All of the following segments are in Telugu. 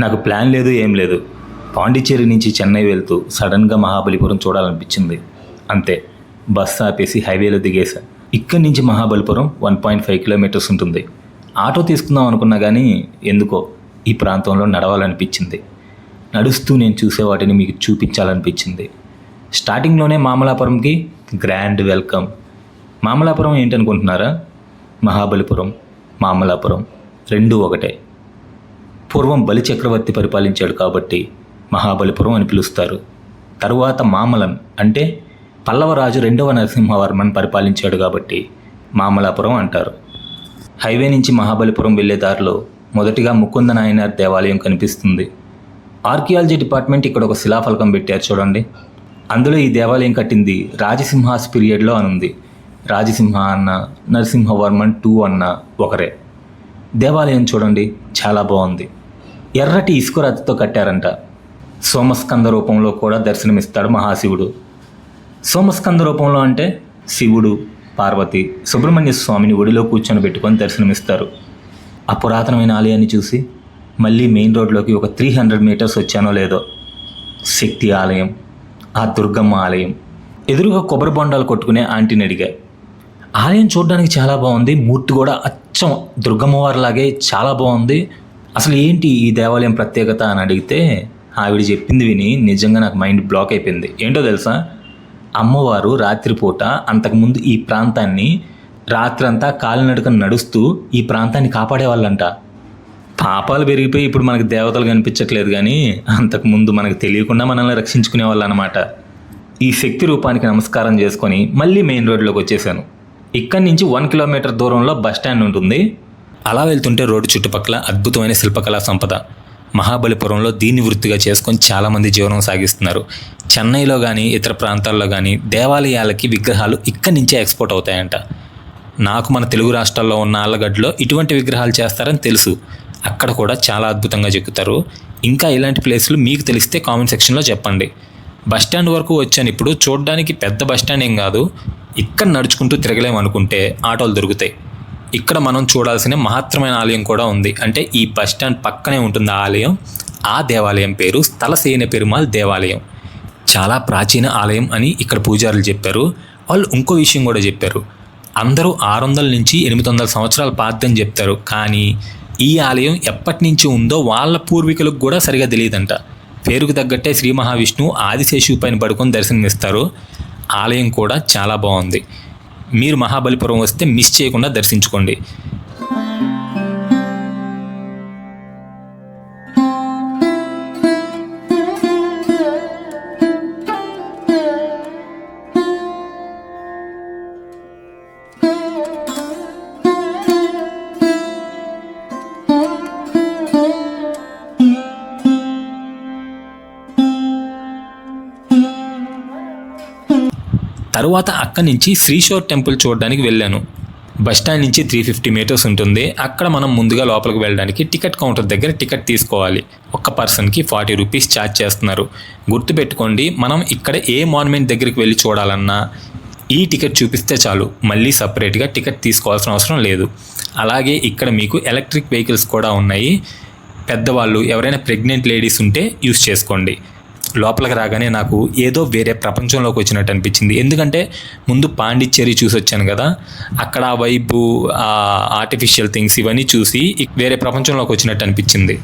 నాకు ప్లాన్ లేదు ఏం లేదు. పాండిచ్చేరి నుంచి చెన్నై వెళ్తూ సడన్గా మహాబలిపురం చూడాలనిపించింది. అంతే బస్ ఆపేసి హైవేలో దిగేశా. ఇక్కడి నుంచి Mahabalipuram one point five kilometres ఉంటుంది. ఆటో తీసుకుందాం అనుకున్నా కానీ ఎందుకో ఈ ప్రాంతంలో నడవాలనిపించింది. నడుస్తూ నేను చూసే వాటిని మీకు చూపించాలనిపించింది. స్టార్టింగ్లోనే మామలాపురంకి గ్రాండ్ వెల్కమ్ మామలాపురం ఏంటనుకుంటున్నారా? మహాబలిపురం మామలాపురం రెండు ఒకటే. పూర్వం బలి చక్రవర్తి పరిపాలించాడు కాబట్టి మహాబలిపురం అని పిలుస్తారు. తరువాత మామలం అంటే పల్లవరాజు రెండవ నరసింహవర్మన్ పరిపాలించాడు కాబట్టి మామలాపురం అంటారు. హైవే నుంచి మహాబలిపురం వెళ్ళే దారిలో మొదటిగా ముకుంద నాయనార్ దేవాలయం కనిపిస్తుంది. ఆర్కియాలజీ డిపార్ట్మెంట్ ఇక్కడ ఒక శిలాఫలకం పెట్టారు చూడండి. అందులో ఈ దేవాలయం కట్టింది రాజసింహాస్ పీరియడ్లో అనుంది. రాజసింహ అన్న నరసింహవర్మన్ టూ అన్న ఒకరే. దేవాలయం చూడండి చాలా బాగుంది. ఎర్రటి ఇసుక రాతితో కట్టారంట. సోమస్కంద రూపంలో కూడా దర్శనమిస్తాడు మహాశివుడు. సోమస్కంద రూపంలో అంటే శివుడు పార్వతి సుబ్రహ్మణ్య స్వామిని ఒడిలో కూర్చొని పెట్టుకొని దర్శనమిస్తారు. ఆ పురాతనమైన ఆలయాన్ని చూసి మళ్ళీ మెయిన్ రోడ్లోకి ఒక త్రీ హండ్రెడ్ మీటర్స్ వచ్చానో లేదో. శక్తి ఆలయం ఆ దుర్గమ్మ ఆలయం. ఎదురుగా కొబ్బరి బొండాలు కొట్టుకునే ఆంటీని అడిగా. ఆలయం చూడడానికి చాలా బాగుంది మూర్తి కూడా అచ్చం. దుర్గమ్మవారిలాగే చాలా బాగుంది అసలు ఏంటి ఈ దేవాలయం ప్రత్యేకత అని అడిగితే ఆవిడ చెప్పింది విని నిజంగా నాకు మైండ్ బ్లాక్ అయిపోయింది. ఏంటో తెలుసా? అమ్మవారు రాత్రిపూట అంతకుముందు ఈ ప్రాంతాన్ని రాత్రంతా కాలినడక నడుస్తూ ఈ ప్రాంతాన్ని కాపాడేవాళ్ళంట. పాపాలు పెరిగిపోయి ఇప్పుడు మనకు దేవతలు కనిపించట్లేదు కానీ అంతకుముందు మనకు తెలియకుండా మనల్ని రక్షించుకునే వాళ్ళు అనమాట ఈ శక్తి రూపానికి నమస్కారం చేసుకొని మళ్ళీ మెయిన్ రోడ్లోకి వచ్చేసాను. ఇక్కడి నుంచి వన్ కిలోమీటర్ దూరంలో బస్ స్టాండ్ ఉంటుంది. అలా వెళ్తుంటే రోడ్డు చుట్టుపక్కల అద్భుతమైన శిల్పకళా సంపద. మహాబలిపురంలో దీన్ని వృత్తిగా చేసుకొని చాలామంది జీవనం సాగిస్తున్నారు. చెన్నైలో కానీ ఇతర ప్రాంతాల్లో కానీ దేవాలయాలకి విగ్రహాలు ఇక్కడి నుంచే ఎక్స్పోర్ట్ అవుతాయంట. నాకు మన తెలుగు రాష్ట్రాల్లో ఉన్న ఆళ్ళగడ్డలో ఇటువంటి విగ్రహాలు చేస్తారని తెలుసు. అక్కడ కూడా చాలా అద్భుతంగా చెక్కుతారు. ఇంకా ఇలాంటి ప్లేసులు మీకు తెలిస్తే కామెంట్ సెక్షన్లో చెప్పండి. బస్ స్టాండ్ వరకు వచ్చాను ఇప్పుడు. చూడడానికి పెద్ద బస్ ఏం కాదు. ఇక్కడ నడుచుకుంటూ తిరగలేమనుకుంటే ఆటోలు దొరుకుతాయి. ఇక్కడ మనం చూడాల్సిన మహత్తరమైన ఆలయం కూడా ఉంది. అంటే ఈ బస్ స్టాండ్ పక్కనే ఉంటుంది ఆ ఆలయం. ఆ దేవాలయం పేరు స్థలసేన పెరుమాల్ దేవాలయం. చాలా ప్రాచీన ఆలయం అని ఇక్కడ పూజారులు చెప్పారు. వాళ్ళు ఇంకో విషయం కూడా చెప్పారు. అందరూ ఆరు వందల నుంచి ఎనిమిది వందల సంవత్సరాల పాతని చెప్తారు. కానీ ఈ ఆలయం ఎప్పటి నుంచి ఉందో వాళ్ళ పూర్వీకులకు కూడా సరిగా తెలియదంట. పేరుకు తగ్గట్టే శ్రీ మహావిష్ణువు ఆదిశేషువు పైన పడుకొని దర్శనమిస్తారు. ఆలయం కూడా చాలా బాగుంది. మీరు మహాబలిపురం వస్తే మిస్ చేయకుండా దర్శించుకోండి. తరువాత అక్కడి నుంచి శ్రీశోర్ టెంపుల్ చూడడానికి వెళ్ళాను. బస్ స్టాండ్ నుంచి త్రీ ఫిఫ్టీ మీటర్స్ ఉంటుంది. అక్కడ మనం ముందుగా లోపలికి వెళ్ళడానికి టికెట్ కౌంటర్ దగ్గర టికెట్ తీసుకోవాలి. ఒక్క పర్సన్కి ఫార్టీ రూపీస్ ఛార్జ్ చేస్తున్నారు. గుర్తుపెట్టుకోండి మనం ఇక్కడ ఏ మాన్యుమెంట్ దగ్గరికి వెళ్ళి చూడాలన్నా ఈ టికెట్ చూపిస్తే చాలు. మళ్ళీ సపరేట్గా టికెట్ తీసుకోవాల్సిన అవసరం లేదు. అలాగే ఇక్కడ మీకు ఎలక్ట్రిక్ వెహికల్స్ కూడా ఉన్నాయి. పెద్దవాళ్ళు ఎవరైనా ప్రెగ్నెంట్ లేడీస్ ఉంటే యూస్ చేసుకోండి. లోపలికి రాగానే నాకు ఏదో వేరే ప్రపంచంలోకి వచ్చినట్టు అనిపించింది. ఎందుకంటే ముందు పాండిచ్చేరి చూసి వచ్చాను కదా అక్కడ ఆ వైపు ఆ ఆర్టిఫిషియల్ థింగ్స్ ఇవన్నీ చూసి వేరే ప్రపంచంలోకి వచ్చినట్టు అనిపించింది.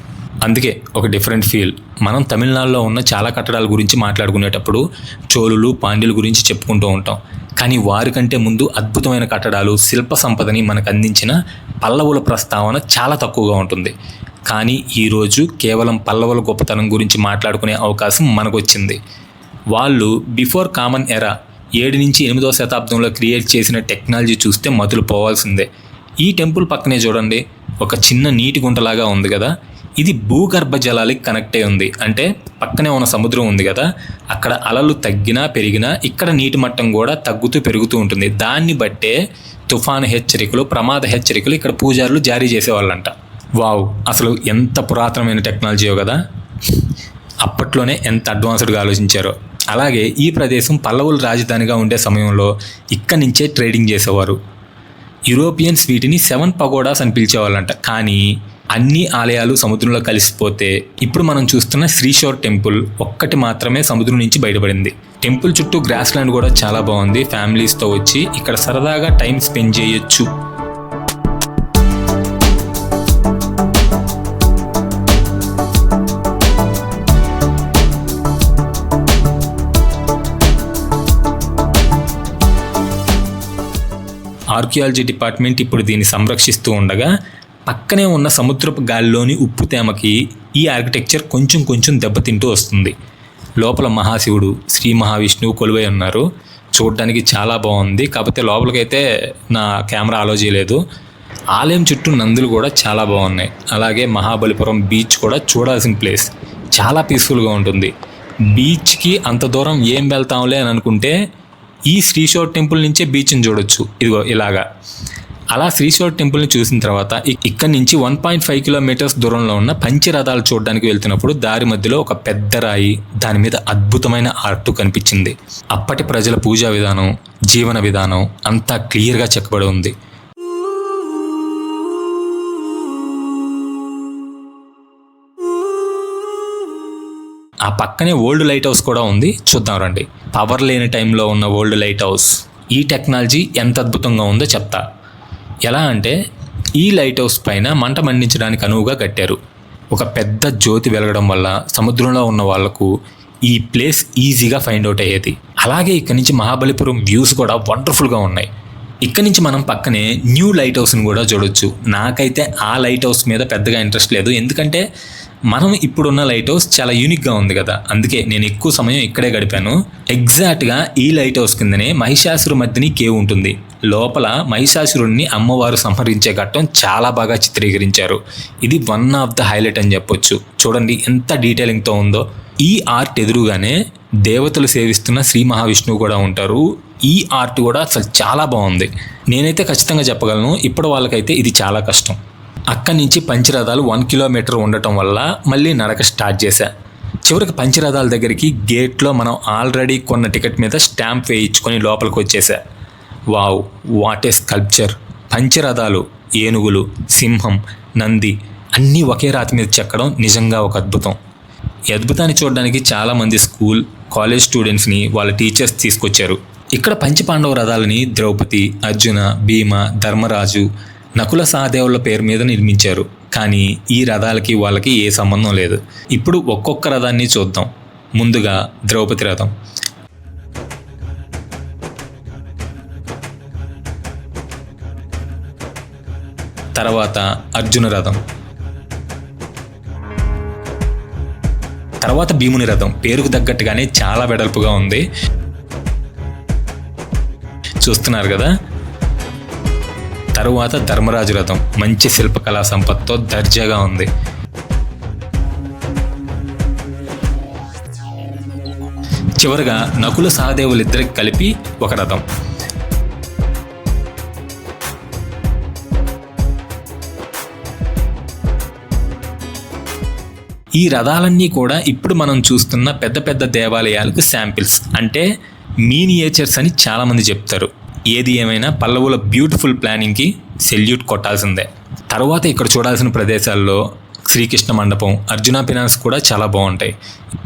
అందుకే ఒక డిఫరెంట్ ఫీల్ మనం తమిళనాడులో ఉన్న చాలా కట్టడాల గురించి మాట్లాడుకునేటప్పుడు చోళులు పాండ్యుల గురించి చెప్పుకుంటూ ఉంటాం. కానీ వారికంటే ముందు అద్భుతమైన కట్టడాలు శిల్ప సంపదని మనకు అందించిన పల్లవుల ప్రస్తావన చాలా తక్కువగా ఉంటుంది. కానీ ఈరోజు కేవలం పల్లవుల గొప్పతనం గురించి మాట్లాడుకునే అవకాశం మనకొచ్చింది. వాళ్ళు బిఫోర్ కామన్ ఎరా ఏడు నుంచి ఎనిమిదవ శతాబ్దంలో క్రియేట్ చేసిన టెక్నాలజీ చూస్తే మతులు పోవాల్సిందే ఈ టెంపుల్ పక్కనే చూడండి ఒక చిన్న నీటి గుంటలాగా ఉంది కదా? ఇది భూగర్భ జలాలకి కనెక్ట్ అయి ఉంది. అంటే పక్కనే ఉన్న సముద్రం ఉంది కదా? అక్కడ అలలు తగ్గినా పెరిగినా ఇక్కడ నీటి మట్టం కూడా తగ్గుతూ పెరుగుతూ ఉంటుంది. దాన్ని బట్టే తుఫాను హెచ్చరికలు ప్రమాద హెచ్చరికలు ఇక్కడ పూజారులు జారీ చేసేవాళ్ళంట. వావ్ అసలు ఎంత పురాతనమైన టెక్నాలజీయో కదా. అప్పట్లోనే ఎంత అడ్వాన్స్డ్గా ఆలోచించారో. అలాగే ఈ ప్రదేశం పల్లవుల రాజధానిగా ఉండే సమయంలో ఇక్కడి నుంచే ట్రేడింగ్ చేసేవారు. యూరోపియన్స్ వీటిని సెవెన్ పగోడాస్ అని పిలిచేవాళ్ళంట. కానీ అన్ని ఆలయాలు సముద్రంలో కలిసిపోతే ఇప్పుడు మనం చూస్తున్న శ్రీశోర్ టెంపుల్ ఒక్కటి మాత్రమే సముద్రం నుంచి బయటపడింది. టెంపుల్ చుట్టూ గ్రాస్ ల్యాండ్ కూడా చాలా బాగుంది. ఫ్యామిలీస్తో వచ్చి ఇక్కడ సరదాగా టైం స్పెండ్ చేయొచ్చు. ఆర్కియాలజీ డిపార్ట్మెంట్ ఇప్పుడు దీన్ని సంరక్షిస్తూ ఉండగా పక్కనే ఉన్న సముద్రపు గాలిలోని ఉప్పు తేమకి ఈ ఆర్కిటెక్చర్ కొంచెం కొంచెం దెబ్బతింటూ వస్తుంది. లోపల మహాశివుడు శ్రీ మహావిష్ణువు కొలువై ఉన్నారు. చూడడానికి చాలా బాగుంది. కాకపోతే లోపలికైతే నా కెమెరా అలో చేయలేదు ఆలయం చుట్టూ నందులు కూడా చాలా బాగున్నాయి. అలాగే మహాబలిపురం బీచ్ కూడా చూడాల్సిన ప్లేస్. చాలా పీస్ఫుల్గా ఉంటుంది. బీచ్కి అంత దూరం ఏం వెళ్తాంలే అని అనుకుంటే ఈ శ్రీశోర్ టెంపుల్ నుంచే బీచ్ని చూడొచ్చు. ఇదిగో ఇలాగా. అలా శ్రీశోర్ టెంపుల్ని చూసిన తర్వాత ఇక్కడ ఇక్కడి నుంచి వన్ పాయింట్ ఫైవ్ కిలోమీటర్స్ దూరంలో ఉన్న పంచరథాలు చూడడానికి వెళ్తున్నప్పుడు దారి మధ్యలో ఒక పెద్ద రాయి దాని మీద అద్భుతమైన ఆర్ట్ కనిపించింది. అప్పటి ప్రజల పూజా విధానం జీవన విధానం అంతా క్లియర్గా చెక్కబడి ఉంది. ఆ పక్కనే ఓల్డ్ లైట్ హౌస్ కూడా ఉంది. చూద్దాం రండి. పవర్ లేని టైంలో ఉన్న ఓల్డ్ లైట్ హౌస్. ఈ టెక్నాలజీ ఎంత అద్భుతంగా ఉందో చెప్తా. ఎలా అంటే ఈ లైట్ హౌస్ పైన మంట మండించడానికి అనువుగా కట్టారు. ఒక పెద్ద జ్యోతి వెలగడం వల్ల సముద్రంలో ఉన్న వాళ్ళకు ఈ ప్లేస్ ఈజీగా ఫైండ్ అవుట్ అయ్యేది. అలాగే ఇక్కడి నుంచి మహాబలిపురం వ్యూస్ కూడా వండర్ఫుల్గా ఉన్నాయి. ఇక్కడ నుంచి మనం పక్కనే న్యూ లైట్ హౌస్ని కూడా చూడొచ్చు. నాకైతే ఆ లైట్ హౌస్ మీద పెద్దగా ఇంట్రెస్ట్ లేదు. ఎందుకంటే మనం ఇప్పుడున్న లైట్ హౌస్ చాలా యూనిక్గా ఉంది కదా. అందుకే నేను ఎక్కువ సమయం ఇక్కడే గడిపాను. ఎగ్జాక్ట్గా ఈ లైట్ హౌస్ కిందనే మహిషాసురు మధ్యని కేవ్ ఉంటుంది. లోపల మహిషాసురుడిని అమ్మవారు సంహరించే ఘట్టం చాలా బాగా చిత్రీకరించారు. ఇది వన్ ఆఫ్ ద హైలైట్ అని చెప్పొచ్చు. చూడండి ఎంత డీటెయిలింగ్తో ఉందో. ఈ ఆర్ట్ ఎదురుగానే దేవతలు సేవిస్తున్న శ్రీ మహావిష్ణువు కూడా ఉంటారు. ఈ ఆర్ట్ కూడా అసలు చాలా బాగుంది. నేనైతే ఖచ్చితంగా చెప్పగలను ఇప్పుడు వాళ్ళకైతే ఇది చాలా కష్టం. అక్కడి నుంచి పంచరథాలు వన్ కిలోమీటర్ ఉండటం వల్ల మళ్ళీ నడక స్టార్ట్ చేశా. చివరికి పంచరథాల దగ్గరికి గేట్లో మనం ఆల్రెడీ కొన్న టికెట్ మీద స్టాంప్ వేయించుకొని లోపలికి వచ్చేసా వావ్ వాట్ ఏ స్కల్ప్చర్. పంచరథాలు ఏనుగులు సింహం నంది అన్నీ ఒకే రాతి మీద చెక్కడం నిజంగా ఒక అద్భుతం. ఈ అద్భుతాన్ని చూడడానికి చాలామంది స్కూల్ కాలేజ్ స్టూడెంట్స్ని వాళ్ళ టీచర్స్ తీసుకొచ్చారు. ఇక్కడ పంచపాండవ రథాలని ద్రౌపది అర్జున భీమ ధర్మరాజు నకుల సహదేవుల పేరు మీద నిర్మించారు. కానీ ఈ రథాలకి వాళ్ళకి ఏ సంబంధం లేదు. ఇప్పుడు ఒక్కొక్క రథాన్ని చూద్దాం. ముందుగా ద్రౌపది రథం. తర్వాత అర్జున రథం. తర్వాత భీముని రథం. పేరుకు తగ్గట్టుగానే చాలా వెడల్పుగా ఉంది. చూస్తున్నారు కదా? తరువాత ధర్మరాజు రథం మంచి శిల్పకళా సంపత్తో దర్జాగా ఉంది. చివరగా నకుల సహదేవులిద్దరికి కలిపి ఒక రథం. ఈ రథాలన్నీ కూడా ఇప్పుడు మనం చూస్తున్న పెద్ద పెద్ద దేవాలయాలకు శాంపిల్స్. అంటే మీనియేచర్స్ అని చాలామంది చెప్తారు. ఏది ఏమైనా పల్లవుల బ్యూటిఫుల్ ప్లానింగ్కి సెల్యూట్ కొట్టాల్సిందే. తర్వాత ఇక్కడ చూడాల్సిన ప్రదేశాల్లో శ్రీకృష్ణ మండపం అర్జున పినాన్స్ కూడా చాలా బాగుంటాయి.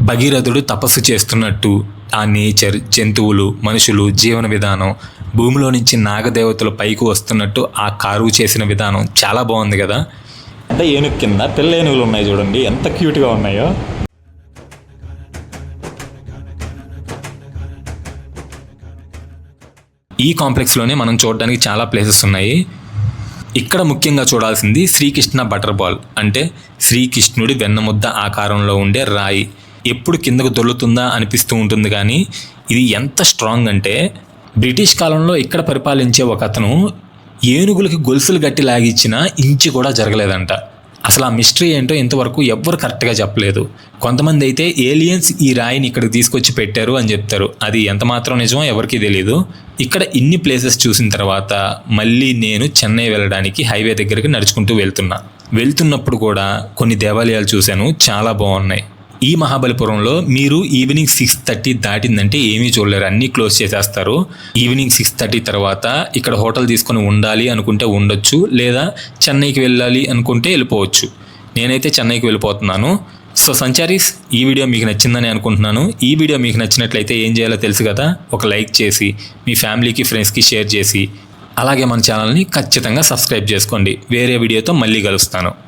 భగీరథుడు తపస్సు చేస్తున్నట్టు ఆ నేచర్ జంతువులు మనుషులు జీవన విధానం భూమిలో నుంచి నాగదేవతలు పైకి వస్తున్నట్టు ఆ కారువు చేసిన విధానం చాలా బాగుంది కదా. అంటే ఏనుగు కింద పిల్ల ఏనుగులు ఉన్నాయి చూడండి ఎంత క్యూట్గా ఉన్నాయో. ఈ కాంప్లెక్స్లోనే మనం చూడడానికి చాలా ప్లేసెస్ ఉన్నాయి. ఇక్కడ ముఖ్యంగా చూడాల్సింది శ్రీకృష్ణ బటర్ బాల్ అంటే శ్రీకృష్ణుడి వెన్నముద్ద ఆకారంలో ఉండే రాయి. ఎప్పుడు కిందకు దొల్లుతుందా అనిపిస్తూ ఉంటుంది కానీ ఇది ఎంత స్ట్రాంగ్ అంటే బ్రిటిష్ కాలంలో ఇక్కడ పరిపాలించే ఒక అతను ఏనుగులకి గొలుసులు గట్టి లాగిచ్చినా ఇంచి కూడా జరగలేదంట. అసలు ఆ మిస్టరీ ఏంటో ఇంతవరకు ఎవ్వరు కరెక్ట్గా చెప్పలేదు. కొంతమంది అయితే ఏలియన్స్ ఈ రాయిని ఇక్కడికి తీసుకొచ్చి పెట్టారు అని చెప్తారు. అది ఎంత మాత్రం నిజమో ఎవరికీ తెలియదు ఇక్కడ ఇన్ని ప్లేసెస్ చూసిన తర్వాత మళ్ళీ నేను చెన్నై వెళ్ళడానికి హైవే దగ్గరికి నడుచుకుంటూ వెళ్తున్నా. వెళ్తున్నప్పుడు కూడా కొన్ని దేవాలయాలు చూశాను. చాలా బాగున్నాయి. ఈ మహాబలిపురంలో మీరు ఈవినింగ్ సిక్స్ థర్టీ దాటిందంటే ఏమీ చూడలేరు. అన్నీ క్లోజ్ చేసేస్తారు. ఈవినింగ్ సిక్స్ థర్టీ తర్వాత ఇక్కడ హోటల్ తీసుకొని ఉండాలి అనుకుంటే ఉండొచ్చు లేదా చెన్నైకి వెళ్ళాలి అనుకుంటే వెళ్ళిపోవచ్చు. నేనైతే చెన్నైకి వెళ్ళిపోతున్నాను. సో సంచారీస్ ఈ వీడియో మీకు నచ్చిందని అనుకుంటున్నాను. ఈ వీడియో మీకు నచ్చినట్లయితే ఏం చేయాలో తెలుసు కదా? ఒక లైక్ చేసి మీ ఫ్యామిలీకి ఫ్రెండ్స్కి షేర్ చేసి అలాగే మన ఛానల్ని ఖచ్చితంగా సబ్స్క్రైబ్ చేసుకోండి. వేరే వీడియోతో మళ్ళీ కలుస్తాను.